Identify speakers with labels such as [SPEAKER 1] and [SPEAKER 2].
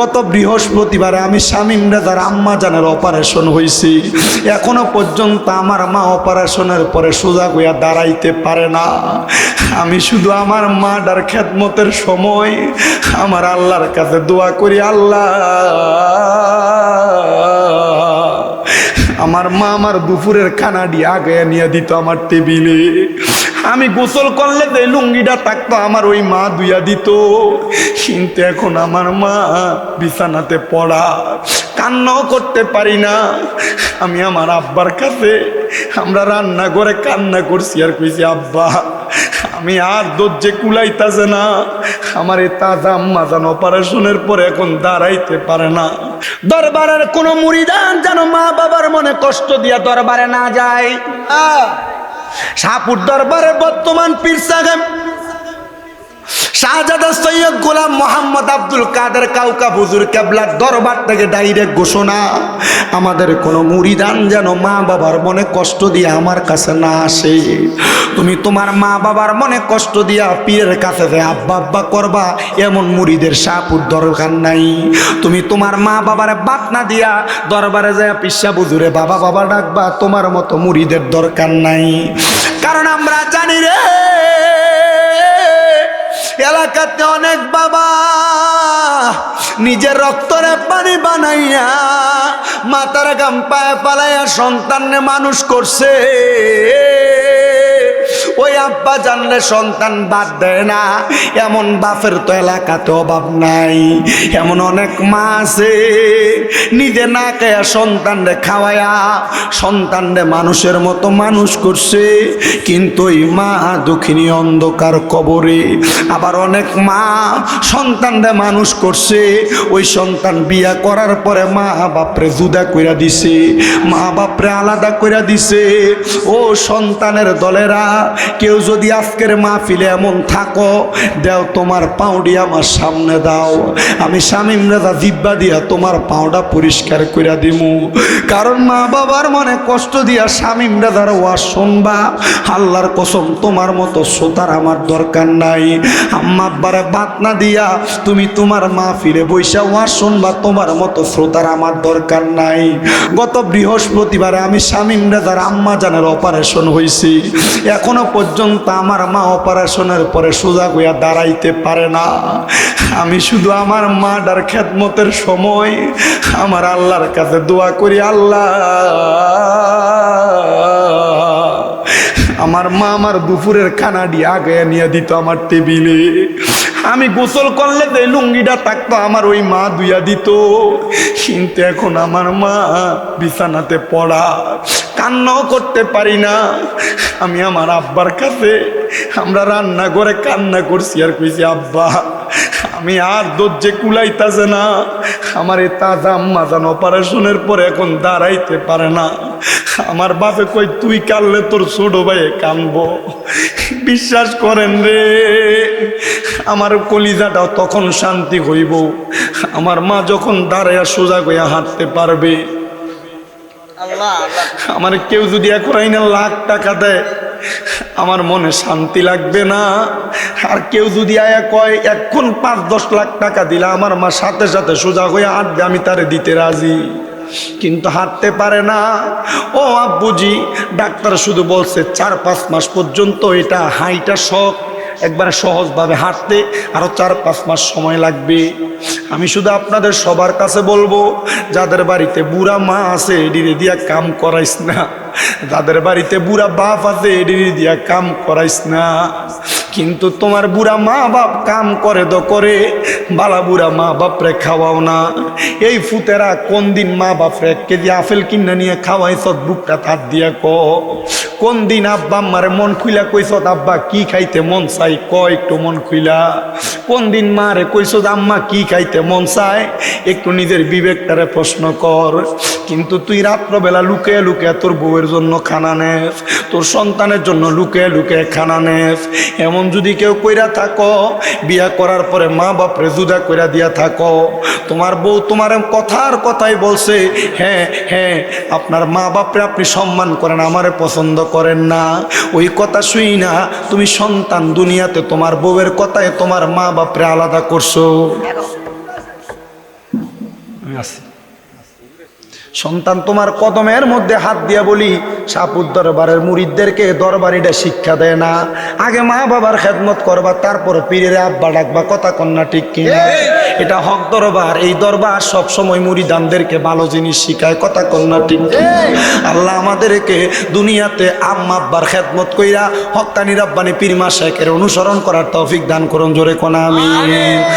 [SPEAKER 1] গত বৃহস্পতিবারে আমি স্বামী রেজার আম্মা জানের অপারেশন হয়েছি এখনও পর্যন্ত আমার মা অপারেশনের পরে সোজা হইয়া দাঁড়াইতে পারে না। আমি শুধু আমার মা ডার খেদমতের সময় আমার আল্লাহর কাছে দোয়া করি, আল্লাহ। আমার মা আমার দুপুরের খানা দিয়ে আগে নিয়ে দিত আমার টেবিলে। আমি গোসল করলে যে লুঙ্গিটা থাকতো, আমার ওই মা দুইয়া দিত। কিন্তু এখন আমার মা বিছানাতে পড়া, কান্নাও করতে পারি না। আমি আমার আব্বার কাছে, আমরা রান্না করে কান্না করছি আর কইছি, আব্বা, আমি আর দরজে কুলাইতাছে না। আমার এই তাজা আম্মা যেন অপারেশনের পরে এখন দাঁড়াইতে পারে না। দরবারের কোনো মুড়িদান যেন মা বাবার মনে কষ্ট দিয়া দরবারে না যায়। শাহপুর দরবারের বর্তমান পীর সাহেব শাহজাদা সৈয়দ গোলাম মোহাম্মদ আব্দুল কাদের কাউকা বুজুর কেবলার দরবার থেকে ডাইরেক্ট ঘোষণা, আমাদের কোনো মুড়িদান যেন মা বাবার মনে কষ্ট দিয়ে আমার কাছে না আসে। তুমি তোমার মা বাবার মনে কষ্ট দিয়া পীরের কাছে যে আব্বা আব্বা করবা, এমন মুড়িদের শাহপুর দরকার নাই। তুমি তোমার মা বাবার বাত না দিয়া দরবারে যায় পিসা বুজুরে বাবা বাবা ডাকবা, তোমার মতো মুড়িদের দরকার নাই। কারণ আমরা জানি রে এলাকাতে অনেক বাবা নিজের রক্তরে পানি বানাইয়া মাতার গাম পায়ে পালাইয়া সন্তানে মানুষ করছে। ওই আব্বা জানলে সন্তান বাদ দেয় না। এমন বাপের তো এলাকাতে অভাব নাই। এমন অনেক মা আছে। নিজে না খায়া সন্তানরে খাওয়ায়া, সন্তানরে মানুষের মতো মানুষ করছে। কিন্তু ওই মা দক্ষিণী অন্ধকার কবরে। আবার অনেক মা সন্তানরে মানুষ করছে। ওই সন্তান বিয়া করার পরে মা বাপরে জুদা কইরা দিছে। মা বাপরে আলাদা কইরা দিছে। ও সন্তানের দলেরা কেউ যদি আজকের মাহফিলে এমন থাকো, দেও তোমার পাউডি আমার সামনে দাও। আমি স্বামী রেজা জিব্বা দিয়া তোমার পাউডা পরিষ্কার কইরা দিমু। কারণ মা বাবার মনে কষ্ট দিয়া স্বামী রেজার ওয়াজ শুনবা। আল্লাহর কসম, তোমার মতো শ্রোতার আমার দরকার নাই। আম্মা আব্বারে বাত না দিয়া তুমি তোমার মা ফিরে বৈশা ওয়াজ শুনবা, তোমার মতো শ্রোতার আমার দরকার নাই। গত বৃহস্পতিবারে আমি স্বামী রেজার আম্মা জানের অপারেশন হয়েছি এখনও পর্যন্ত আমার মা অপারেশনের পরে সোজা হইয়া দাঁড়াইতে পারে না। আমি শুধু আমার মা ডার খেদমতের সময় আমার আল্লাহর কাছে দোয়া করি, আল্লাহ। আমার মা আমার দুপুরের খানাডি আগে নিয়ে দিত আমার টেবিলে। আমি গোসল করলে যে লুঙ্গিটা থাকতো, আমার ওই মা দুইয়া দিত। কিন্তু এখন আমার মা বিছানাতে পড়া, কান্নাও করতে পারি না। আমি আমার আব্বার কাছে, আমরা রান্না করে কান্না করছি আর কইছি, আব্বা, আমি আর দরজে কুলাইতাছে না। আমার এই তাজা আম্মা যেন অপারেশনের পরে এখন দাঁড়াইতে পারে না। আমার বাপে কই, তুই কানলে তোর ছোট ভাইয়ে কানবো। বিশ্বাস করেন রে। আমার কলিজাটাও তখন শান্তি হইব। আমার মা যখন দাঁড়াইয়া সোজা গইয়া হাঁটতে পারবে, আমার কেউ যদি এক আইনা লাখ টাকা দেয়, আমার মনে শান্তি লাগবে না। আর কেউ যদি আয়া কয় এখন পাঁচ, দশ লাখ টাকা দিলে, আমার মা সাথে সাথে সোজা হয়ে হাঁটবে, আমি তারে দিতে রাজি। কিন্তু হাঁটতে পারে না। ও আব্বুজি, ডাক্তার শুধু বলছে, চার, পাঁচ মাস পর্যন্ত এটা হাইটা শখ একবারে সহজভাবে হাঁটতে আরও চার পাঁচ মাস সময় লাগবে। আমি শুধু আপনাদের সবার কাছে বলব, যাদের বাড়িতে বুড়া মা আছে, এডিরে দিয়া কাম করাইস না। যাদের বাড়িতে বুড়া বাপ আছে, এডিরে দিয়া কাম করাইস না। কিন্তু তোমার বুড়া মা বাপ কাম করে তো করে। বালা বুড়া মা বাপরে খাওয়াও না। এই ফুতেরা কোন দিন মা বাপরে এক কেজি আপেল কিনে নিয়ে খাওয়াইছ, বুকটা তার দিয়া ক। কোন দিন আব্বা আম্মারে মন খুইলা কইস আব্বা কি খাইতে মন চাই, ক একটু মন খুইলা। কোন দিন মারে কইস আম্মা কি খাইতে মন চায়, একটু নিজের বিবেকটারে প্রশ্ন কর। কিন্তু তুই রাত্রবেলা লুকে লুকে তোর বউয়ের জন্য খানা নেস, তোর সন্তানের জন্য লুকে লুকে খানা নেস। এমন যদি কেউ কইরা থাকো, বিয়া করার পরে মা বাপরে জুদা কইরা দিয়া থাকো, তোমার বউ তোমার কথার কথাই বলছে হ্যাঁ হ্যাঁ আপনার মা বাপরে আপনি সম্মান করেন, আমারে পছন্দ করেন না। ওই কথা শুই না, তুমি সন্তান দুনিয়াতে তোমার বউয়ের কথায় তোমার মা বাপরে আলাদা করছ। আমি আছি সন্তান তোমার কদমের মধ্যে হাত দিয়া বলি, সাপুর দরবারের মুরিদদেরকে দরবারিটা শিক্ষা দেয় না। আগে মা বাবার খেদমত করবা, তারপর পীরের আব্বা ডাকবা, কথা কন্যা ঠিক কিনা? এটা হক দরবার, এই দরবার সব সময় মুরিদানদেরকে ভালো জিনিস শিখায়, কথা কন্যা ঠিক আল্লাহ আমাদেরকে দুনিয়াতে আম্মা আব্বার খেদমত কইরা হক্কানি রাব্বানি পীর মা শেখের অনুসরণ করার তৌফিক দান করুন, জোরে কোনা আমি